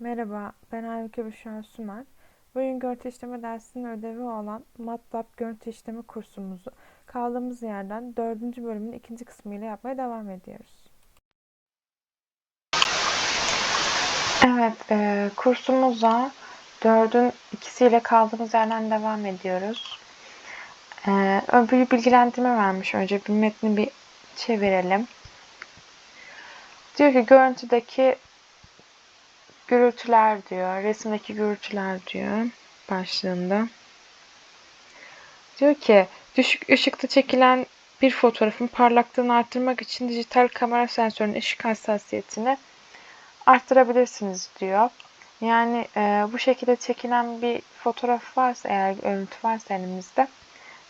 Merhaba, ben Aybüke Büşra Sümer. Bugün görüntü işleme dersinin ödevi olan MATLAB görüntü işleme kursumuzu kaldığımız yerden dördüncü bölümün ikinci kısmıyla yapmaya devam ediyoruz. Evet, e, kursumuza dördün ikisiyle kaldığımız yerden devam ediyoruz. E, bir bilgilendirme vermiş. Önce bir metni bir çevirelim. Diyor ki görüntüdeki Gürültüler diyor. Resimdeki gürültüler diyor başlığında. Diyor ki düşük ışıkta çekilen bir fotoğrafın parlaklığını arttırmak için dijital kamera sensörünün ışık hassasiyetini arttırabilirsiniz diyor. Yani e, bu şekilde çekilen bir fotoğraf varsa eğer görüntü varsa elimizde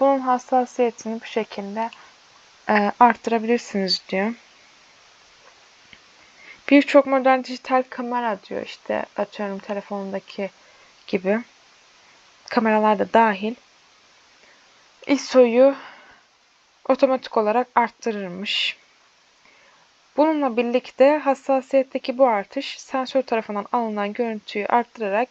bunun hassasiyetini bu şekilde e, arttırabilirsiniz diyor. Birçok modern dijital kamera diyor işte atıyorum telefonundaki gibi. Kameralar da dahil. ISO'yu otomatik olarak arttırırmış. Bununla birlikte hassasiyetteki bu artış sensör tarafından alınan görüntüyü arttırarak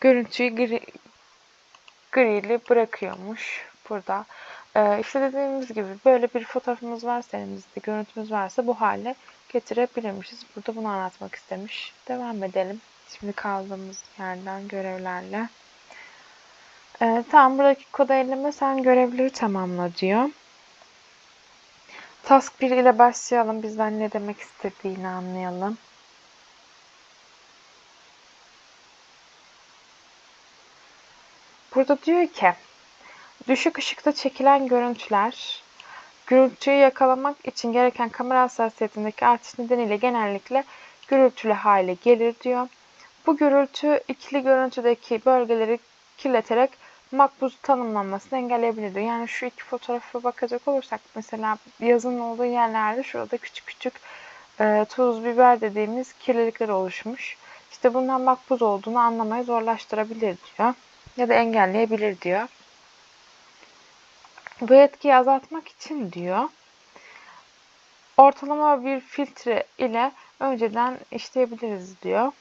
görüntüyü gri, grili bırakıyormuş burada. Ee, işte dediğimiz gibi böyle bir fotoğrafımız varsa elimizde, görüntümüz varsa bu hale getirebilirmişiz. Burada bunu anlatmak istemiş. Devam edelim. Şimdi kaldığımız yerden görevlerle. Ee, tamam buradaki kod eleme sen görevleri tamamla diyor. Task 1 ile başlayalım. Bizden ne demek istediğini anlayalım. Burada diyor ki Düşük ışıkta çekilen görüntüler, gürültüyü yakalamak için gereken kamera hassasiyetindeki artış nedeniyle genellikle gürültülü hale gelir diyor. Bu gürültü ikili görüntüdeki bölgeleri kirleterek makbuz tanımlanmasını engelleyebilir diyor. Yani şu iki fotoğrafa bakacak olursak mesela yazın olduğu yerlerde şurada küçük küçük e, tuz, biber dediğimiz kirlilikler oluşmuş. İşte bundan makbuz olduğunu anlamayı zorlaştırabilir diyor. Ya da engelleyebilir diyor. Bu etkiyi azaltmak için diyor ortalama bir filtre ile önceden işleyebiliriz diyor.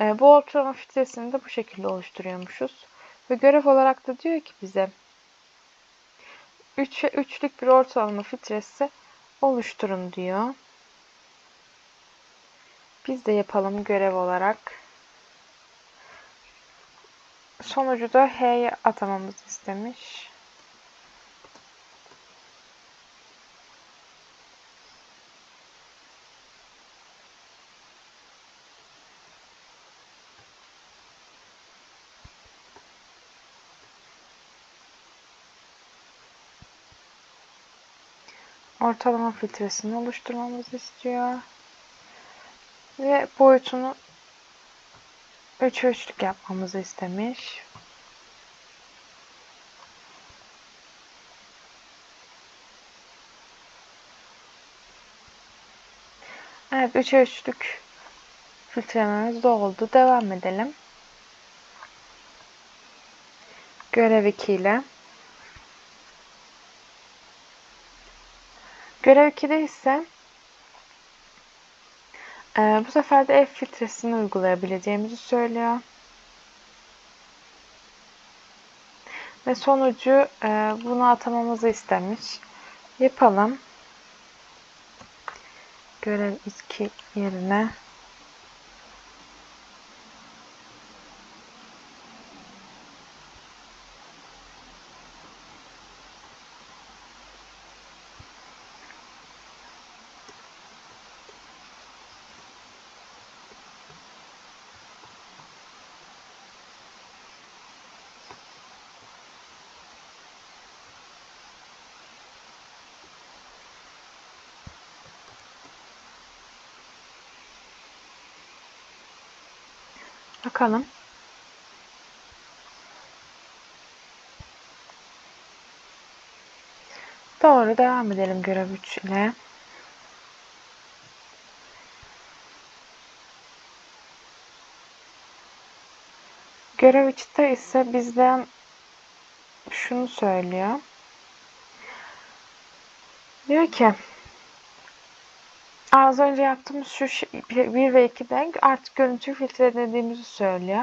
E, bu ortalama filtresini de bu şekilde oluşturuyormuşuz. Ve görev olarak da diyor ki bize 3 üç, üçlük bir ortalama filtresi oluşturun diyor. Biz de yapalım görev olarak. Sonucu da H'ye atamamızı istemiş. ortalama filtresini oluşturmamızı istiyor. Ve boyutunu 3 üçlük yapmamızı istemiş. Evet 3 üçlük filtrememiz doldu. Devam edelim. Görev 2 ile. Görev 2'de ise e, bu sefer de F filtresini uygulayabileceğimizi söylüyor. Ve sonucu e, bunu atamamızı istemiş. Yapalım. Görev 2 yerine Bakalım. Doğru devam edelim görev 3 ile. Görev 3'te ise bizden şunu söylüyor. Diyor ki Az önce yaptığımız şu 1 ve 2'de artık görüntüyü filtrelediğimizi söylüyor.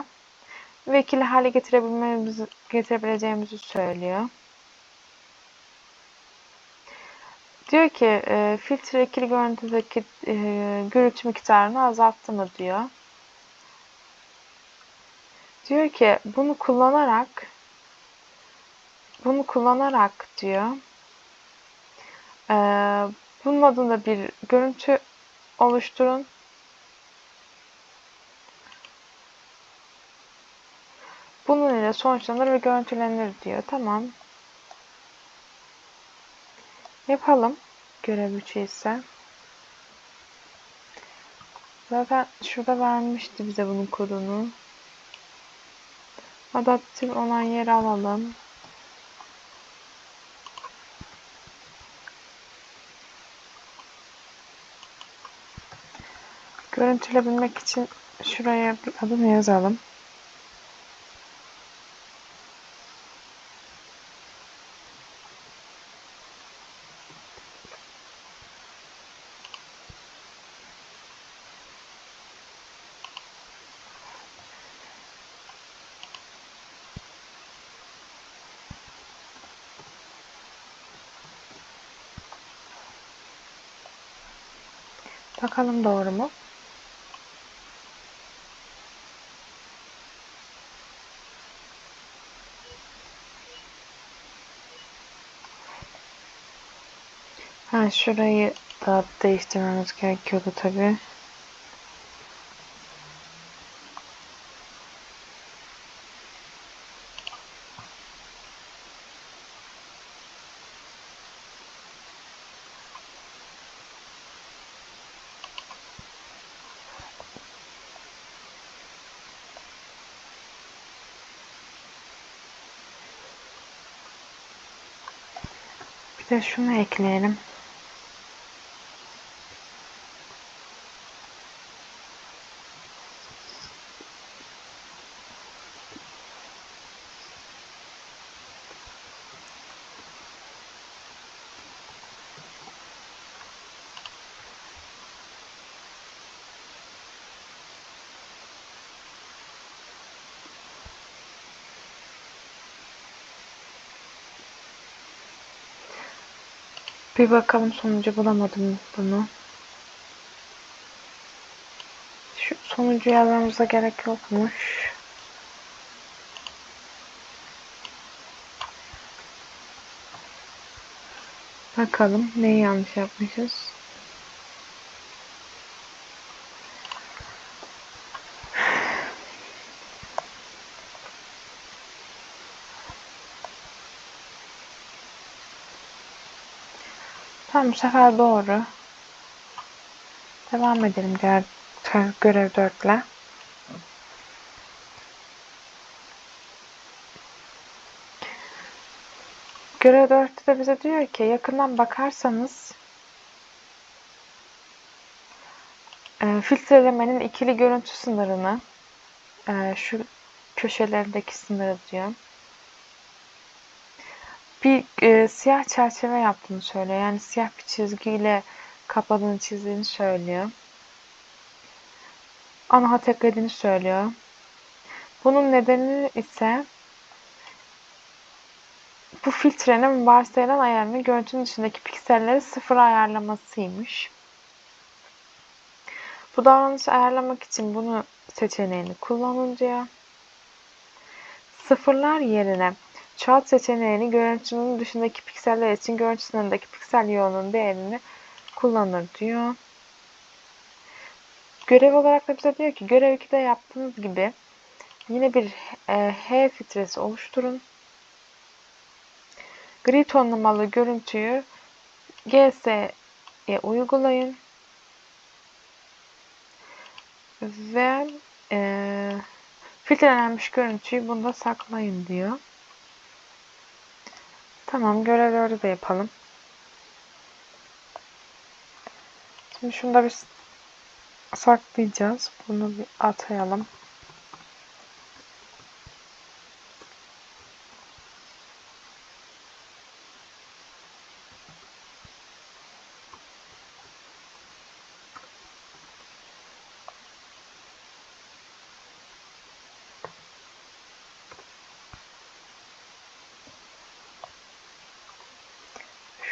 Ve ikili hale getirebilmemizi, getirebileceğimizi söylüyor. Diyor ki e, filtre ikili görüntüdeki e, gürültü miktarını azalttı mı diyor. Diyor ki bunu kullanarak bunu kullanarak diyor e, bunun adında bir görüntü oluşturun. Bunun ile sonuçlanır ve görüntülenir diyor. Tamam. Yapalım. Görev 3 ise. Zaten şurada vermişti bize bunun kodunu. Adaptif olan yeri alalım. Görüntülebilmek için şuraya bir adını yazalım. Bakalım doğru mu? Ha şurayı da değiştirmemiz gerekiyordu tabi. Bir de şunu ekleyelim. Bir bakalım sonucu bulamadım bunu. Şu sonucu yazmamıza gerek yokmuş. Bakalım neyi yanlış yapmışız. Tamam bu sefer doğru. Devam edelim diğer görev 4 ile. Görev 4'te de bize diyor ki yakından bakarsanız e, filtrelemenin ikili görüntü sınırını e, şu köşelerindeki sınırı diyor bir e, siyah çerçeve yaptığını söylüyor. Yani siyah bir çizgiyle kapadığını çizdiğini söylüyor. Ana hat eklediğini söylüyor. Bunun nedeni ise bu filtrenin varsayılan ayarını görüntünün dışındaki pikselleri sıfıra ayarlamasıymış. Bu davranışı ayarlamak için bunu seçeneğini kullanın diyor. Sıfırlar yerine Çat seçeneğini görüntünün dışındaki pikseller için görüntü sınırındaki piksel yoğunluğun değerini kullanır diyor. Görev olarak da bize diyor ki görev 2'de yaptığınız gibi yine bir e, H filtresi oluşturun. Gri tonlamalı görüntüyü GS'ye uygulayın. Ve e, filtrelenmiş görüntüyü bunda saklayın diyor. Tamam görevleri de yapalım. Şimdi şunu da bir saklayacağız. Bunu bir atayalım.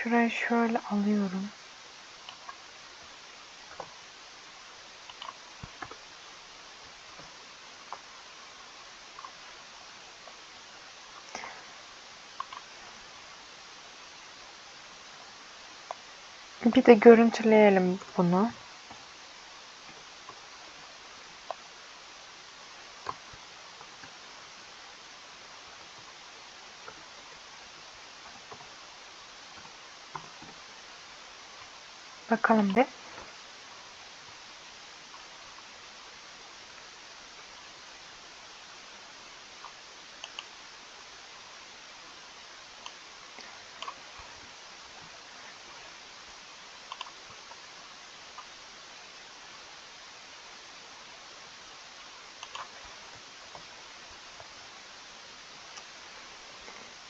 Şurayı şöyle alıyorum. Bir de görüntüleyelim bunu. Bakalım bir.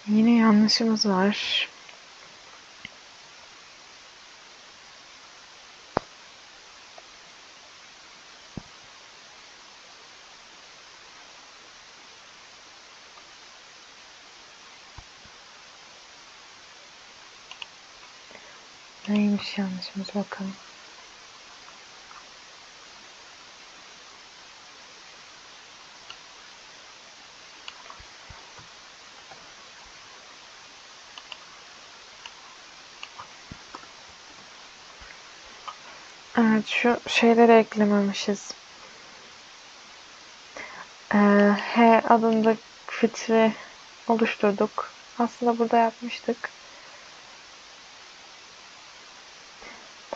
Yine yanlışımız var. Neymiş yanlışımız bakalım. Evet şu şeyleri eklememişiz. Ee, H adında filtre oluşturduk. Aslında burada yapmıştık.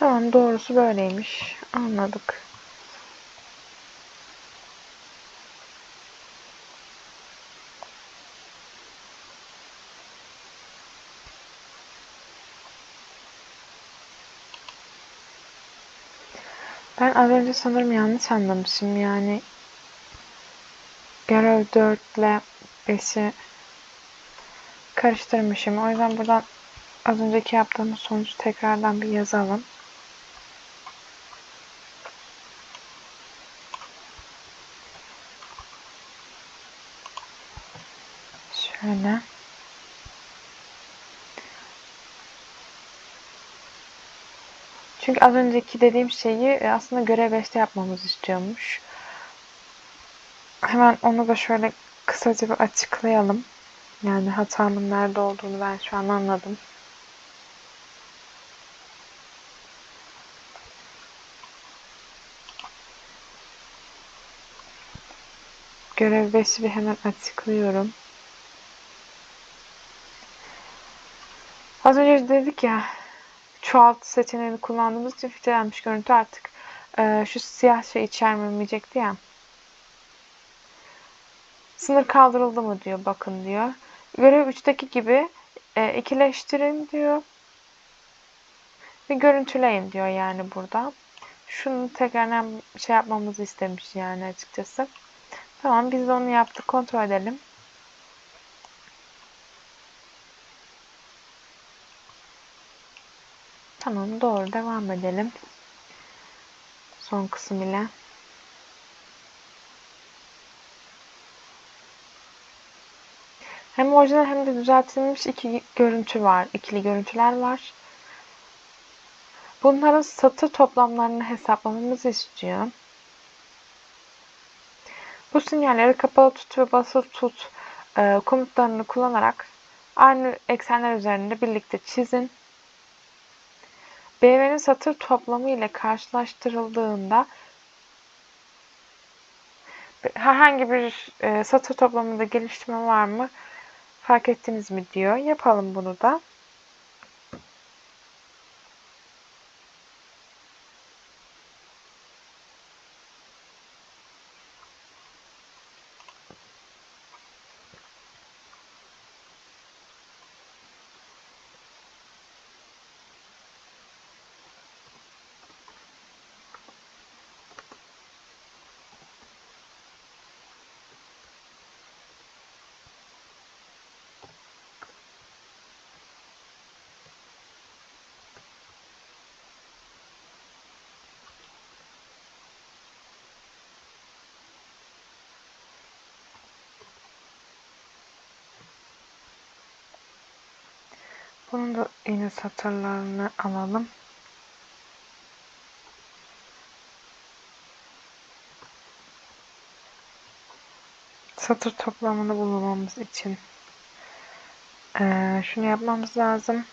Tamam doğrusu böyleymiş. Anladık. Ben az önce sanırım yanlış anlamışım. Yani görev 4 ile 5'i karıştırmışım. O yüzden buradan az önceki yaptığımız sonucu tekrardan bir yazalım. Şöyle. Çünkü az önceki dediğim şeyi e, aslında görev 5'te yapmamız istiyormuş. Hemen onu da şöyle kısaca bir açıklayalım. Yani hatamın nerede olduğunu ben şu an anladım. Görev 5'i bir hemen açıklıyorum. Az önce dedik ya çoğalt seçeneğini kullandığımız için filtrelenmiş görüntü artık e, şu siyah şey içermemeyecekti ya. Sınır kaldırıldı mı diyor bakın diyor. Görev 3'teki gibi e, ikileştirin diyor. Ve görüntüleyin diyor yani burada. Şunu tekrar şey yapmamızı istemiş yani açıkçası. Tamam biz de onu yaptık. Kontrol edelim. Tamam doğru devam edelim. Son kısım ile. Hem orijinal hem de düzeltilmiş iki görüntü var. ikili görüntüler var. Bunların satır toplamlarını hesaplamamızı istiyor. Bu sinyalleri kapalı tut ve basılı tut e, komutlarını kullanarak aynı eksenler üzerinde birlikte çizin. BV'nin satır toplamı ile karşılaştırıldığında herhangi bir e, satır toplamında geliştirme var mı fark ettiniz mi diyor. Yapalım bunu da. Bunun da yine satırlarını alalım. Satır toplamını bulmamız için ee, şunu yapmamız lazım.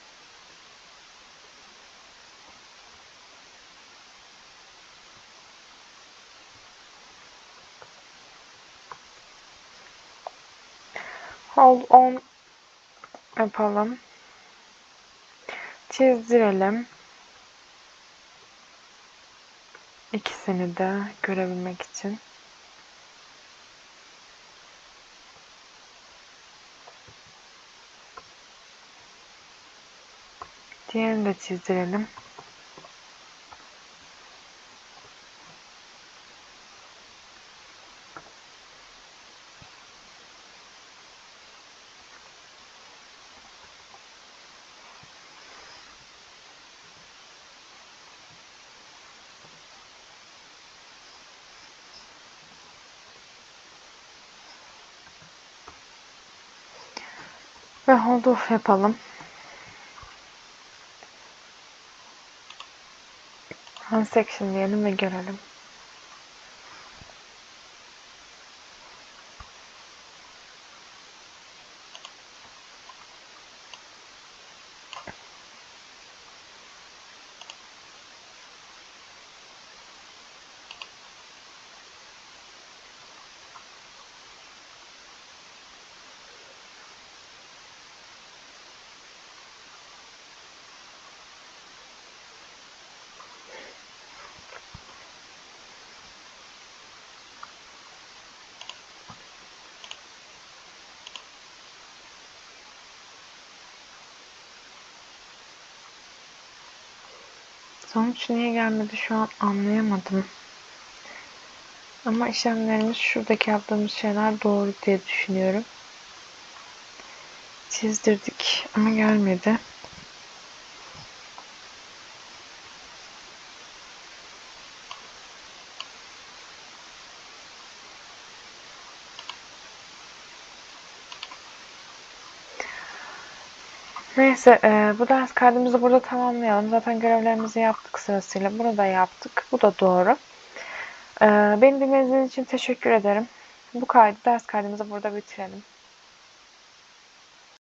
Hold on yapalım. Çizdirelim. İkisini de görebilmek için. Diğerini de çizdirelim. Ve hold off yapalım. Unsection diyelim ve görelim. Sonuç niye gelmedi şu an anlayamadım. Ama işlemlerimiz şuradaki yaptığımız şeyler doğru diye düşünüyorum. Çizdirdik ama gelmedi. Neyse e, bu ders kaydımızı burada tamamlayalım. Zaten görevlerimizi yaptık sırasıyla. Bunu da yaptık. Bu da doğru. E, beni dinlediğiniz için teşekkür ederim. Bu kaydı, ders kaydımızı burada bitirelim.